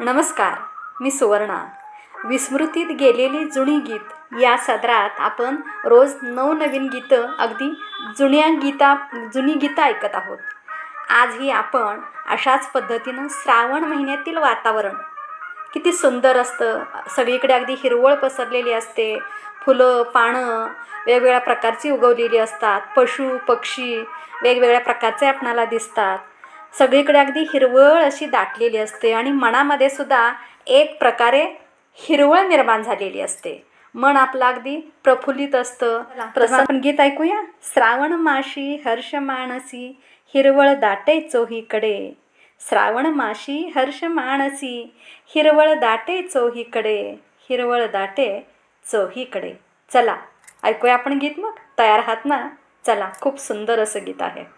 नमस्कार मी सुवर्णा. विस्मृतीत गेलेली जुनी गीत या सदरात आपण रोज नवनवीन गीतं अगदी जुन्या गीता जुनी गीतं ऐकत आहोत. आजही आपण अशाच पद्धतीनं श्रावण महिन्यातील वातावरण. किती सुंदर असतं. सगळीकडे अगदी हिरवळ पसरलेली असते. फुलं पानं वेगवेगळ्या प्रकारची उगवलेली असतात. पशु पक्षी वेगवेगळ्या प्रकारचे आपणाला दिसतात. सगळीकडे अगदी हिरवळ अशी दाटलेली असते आणि मनामध्ये सुद्धा एक प्रकारे हिरवळ निर्माण झालेली असते. मन आपलं अगदी प्रफुल्लित असतं. प्रसन्न. आपण गीत ऐकूया. श्रावण माशी हर्ष मानसी हिरवळ दाटे चोहीकडे. श्रावण माशी हर्ष मानसी हिरवळ दाटे चोहीकडे. हिरवळ दाटे चोहीकडे. चला ऐकूया आपण गीत मग. तयार आहात ना? चला खूप सुंदर असं गीत आहे.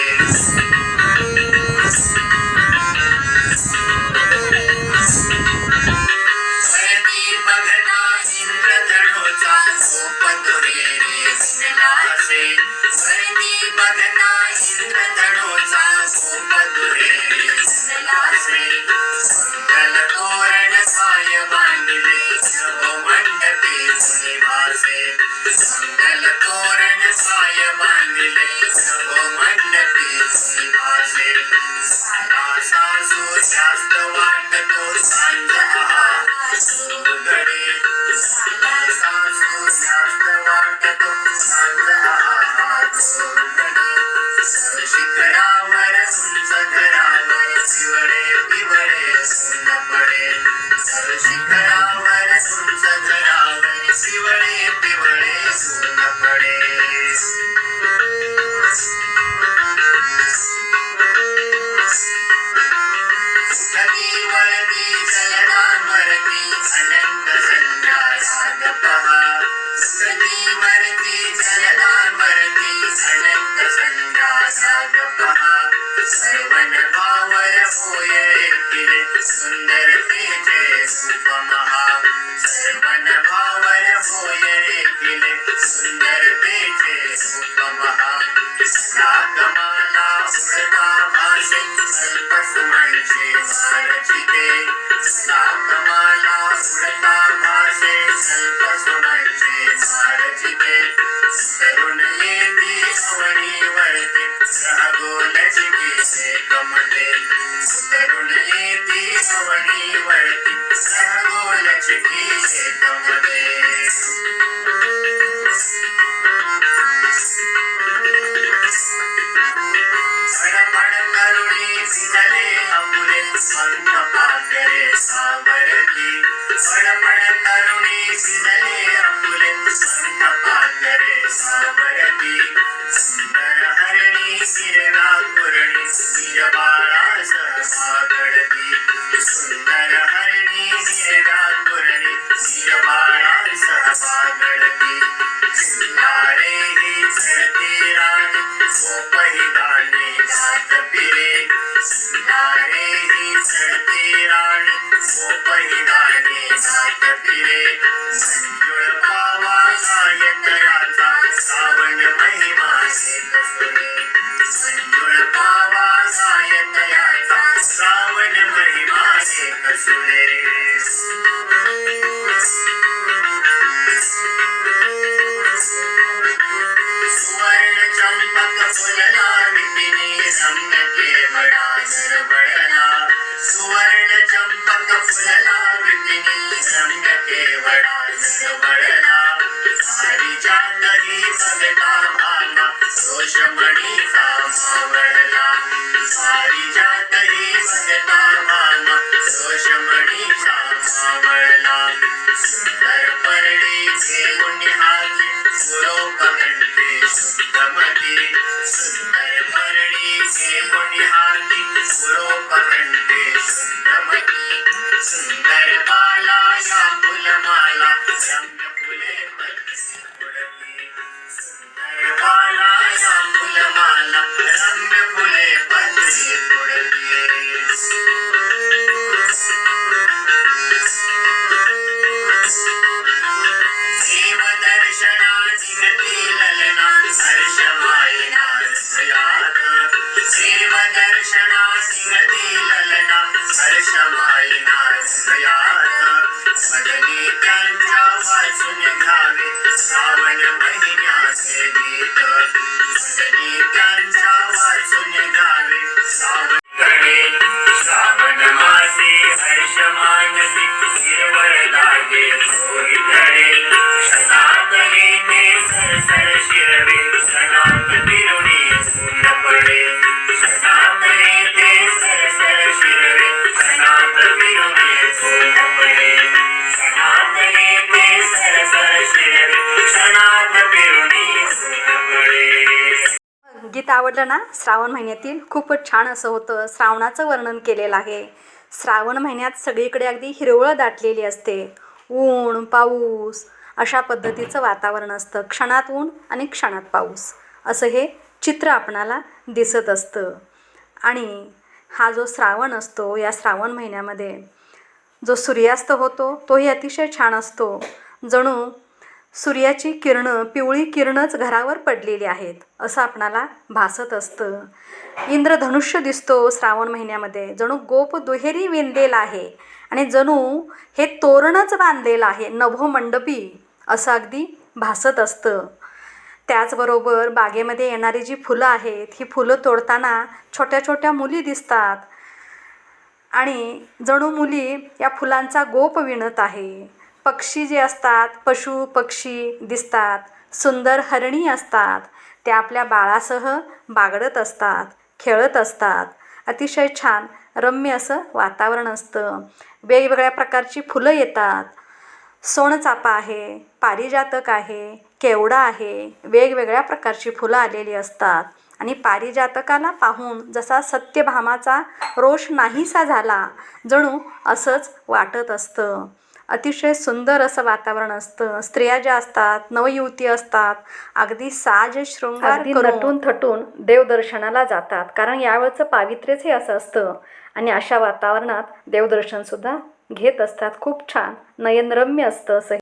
पहा भावर होय किरे सुंदरतेचे रूप महा सर्वन भावर होय रे किले सुंदरतेचे रूप महा रागमाला उडता भाषे अल्प सुमनचे मारचिते रागमाला उडता भाषे अल्प सुमनचे मारचिते சேர்க்கமன்றேன் சுத்தருளையே தீசவணி வழக்கி சகோல செக்கி சேர்க்கமதே படப்பட கருளே சிதலே அமுலே சொந்த பாக்கரே சாவரக்கி படப்பட கருளே சிதலே அமுலே சொந்த பாக்கரே சாவரக்கி சுந்தர ஹரணி சிறநாத सुंदर हरणी हिरवा पुरणी बीजबाळास सागडती सुंदर हरणी हिरवा पुरणी बीजबाळास सागडती किल्लारे ही चढती राणी गोपही एक सुरे सुवर्ण चंपक फुलला विपिनी रंग केवडा दरवळला सुवर्ण चंपक फुलला विपिनी रंग केवडा दरवळला पारिजातही भगता भामा दोषमणीचा मावळला. विहारती स्वरूपकण्ठे सुंदर बाला दर्शना स्मृती ललना हर्ष वाहिना हृदयात मदने त्यांच्या वाचून घ्यावे श्रावण महिन्याचे गीत मदने त्यांच्या वाचून घ्यावे श्रावण श्रावण मासे हर्ष मानसी हिरवळ लागे धरे. आवडलं ना? श्रावण महिन्यातील खूपच छान असं होतं. श्रावणाचं वर्णन केलेलं आहे. श्रावण महिन्यात सगळीकडे अगदी हिरवळ दाटलेली असते. ऊन पाऊस अशा पद्धतीचं वातावरण असतं. क्षणात ऊन आणि क्षणात पाऊस. असं हे चित्र आपणाला दिसत असतं. आणि हा जो श्रावण असतो या श्रावण महिन्यामध्ये जो सूर्यास्त होतो तोही अतिशय छान असतो. जणू सूर्याची किरणं पिवळी किरणंच घरावर पडलेली आहेत असं आपणाला भासत असतं. इंद्रधनुष्य दिसतो श्रावण महिन्यामध्ये. जणू गोप दुहेरी विणलेला आहे आणि जणू हे तोरणच बांधलेलं आहे नभोमंडपी असं अगदी भासत असतं. त्याचबरोबर बागेमध्ये येणारी जी फुलं आहेत ही फुलं तोडताना छोट्या छोट्या मुली दिसतात. आणि जणू मुली या फुलांचा गोप विणत आहे. पक्षी जे असतात पशु पक्षी दिसतात सुंदर हरणी असतात त्या आपल्या बाळासह बागडत असतात खेळत असतात. अतिशय छान रम्य असं वातावरण असतं. वेगवेगळ्या प्रकारची फुलं येतात. सोनचापा आहे पारिजातक आहे केवडा आहे वेगवेगळ्या प्रकारची फुलं आलेली असतात. आणि पारिजातकाला पाहून जसा सत्यभामाचा रोष नाहीसा झाला जणू असंच वाटत असतं. अतिशय सुंदर असं वातावरण असतं. स्त्रिया ज्या असतात नवयुवती असतात अगदी साज शृंगार नटून थटून देवदर्शनाला जातात. कारण यावेळचं पावित्र्यच हे असं असतं. आणि अशा वातावरणात देवदर्शनसुद्धा घेत असतात. खूप छान. नयनरम्य असतं असं